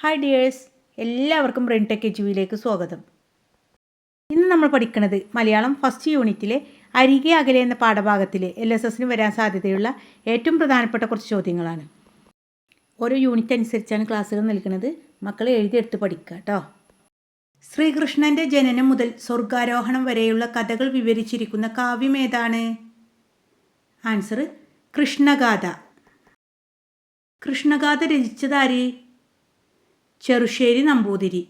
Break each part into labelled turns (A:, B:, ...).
A: Hi dears എല്ലാവർക്കും brain tech എച്ചുവിയിലേക്ക് സ്വാഗതം. ഇന്ന് നമ്മൾ പഠിക്കുന്നത് മലയാളം ഫസ്റ്റ് യൂണിറ്റിലെ അരികെ അകലെ എന്ന പാഠഭാഗത്തിലെ എൽ എസ് എസിന് വരാൻ സാധ്യതയുള്ള ഏറ്റവും പ്രധാനപ്പെട്ട കുറച്ച് ചോദ്യങ്ങളാണ്. ഓരോ യൂണിറ്റ് അനുസരിച്ചാണ് ക്ലാസ്സുകൾ നൽകുന്നത്. മക്കൾ എഴുതിയെടുത്ത് പഠിക്കുക കേട്ടോ ശ്രീകൃഷ്ണന്റെ ജനനം മുതൽ സ്വർഗാരോഹണം വരെയുള്ള കഥകൾ വിവരിച്ചിരിക്കുന്ന കാവ്യം ഏതാണ്? ആൻസർ കൃഷ്ണഗാഥ. കൃഷ്ണഗാഥ രചിച്ചതാര് ചെറുശ്ശേരി നമ്പൂതിരി.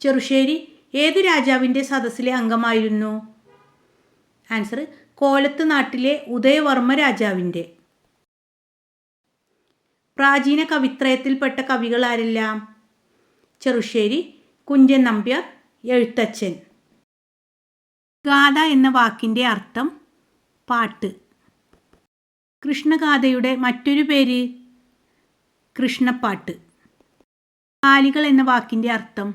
A: ചെറുശ്ശേരി ഏത് രാജാവിന്റെ സദസ്സിലെ അംഗമായിരുന്നു? ആൻസർ കോലത്ത് നാട്ടിലെ ഉദയവർമ്മ രാജാവിന്റെ. പ്രാചീന കവിത്രയത്തിൽപ്പെട്ട കവികൾ ആരെല്ലാം? ചെറുശ്ശേരി കുഞ്ചൻ നമ്പ്യാർ എഴുത്തച്ഛൻ. ഗാഥ എന്ന വാക്കിന്റെ അർത്ഥം പാട്ട്. കൃഷ്ണഗാഥയുടെ മറ്റൊരു പേര് കൃഷ്ണപ്പാട്ട്. കാലികൾ എന്ന വാക്കിന്റെ അർത്ഥം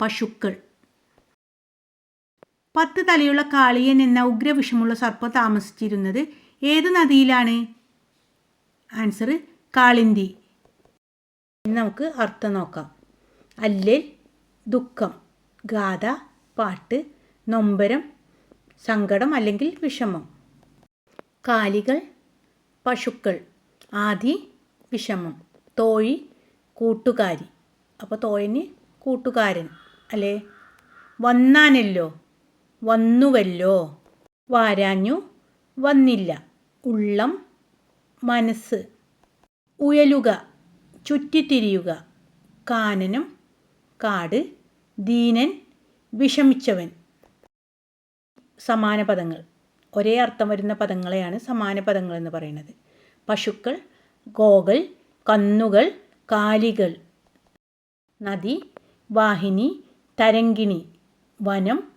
A: പശുക്കൾ. പത്ത് തലയുള്ള കാളിയൻ എന്ന ഉഗ്രവിഷമുള്ള സർപ്പം താമസിച്ചിരുന്നത് ഏത് നദിയിലാണ്? ആൻസർ കാളിന്തി. നമുക്ക് അർത്ഥം നോക്കാം. അല്ലെ ദുഃഖം ഗാഥ പാട്ട് നൊമ്പരം സങ്കടം അല്ലെങ്കിൽ വിഷമം. കാലികൾ പശുക്കൾ ആദി വിഷമം തോഴി കൂട്ടുകാരി. അപ്പോൾ തോയന് കൂട്ടുകാരൻ. അല്ലേ? വന്നാനല്ലോ. വന്നുവല്ലോ. വാരാഞ്ഞു വന്നില്ല. ഉള്ളം മനസ്സ്. ഉയലുക. ചുറ്റിത്തിരിയുക. കാനനം കാട് ദീനൻ വിഷമിച്ചവൻ. സമാന പദങ്ങൾ. ഒരേ അർത്ഥം വരുന്ന പദങ്ങളെയാണ് സമാന പദങ്ങൾ എന്ന് പറയുന്നത്. പശുക്കൾ ഗോകൾ കന്നുകൾ കാലികൾ. നദി വാഹിനി തരങ്കിണി വനം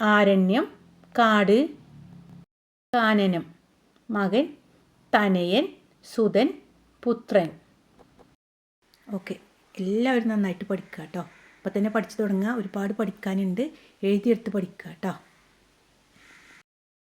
A: ആരണ്യം കാട്. കാനനം. മകൻ തനയൻ സുതൻ പുത്രൻ. ഓക്കെ. എല്ലാവരും നന്നായിട്ട് പഠിക്കുക കേട്ടോ അപ്പോൾ തന്നെ പഠിച്ചു തുടങ്ങുക ഒരുപാട് പഠിക്കാനുണ്ട്. എഴുതിയെടുത്ത് പഠിക്കുക കേട്ടോ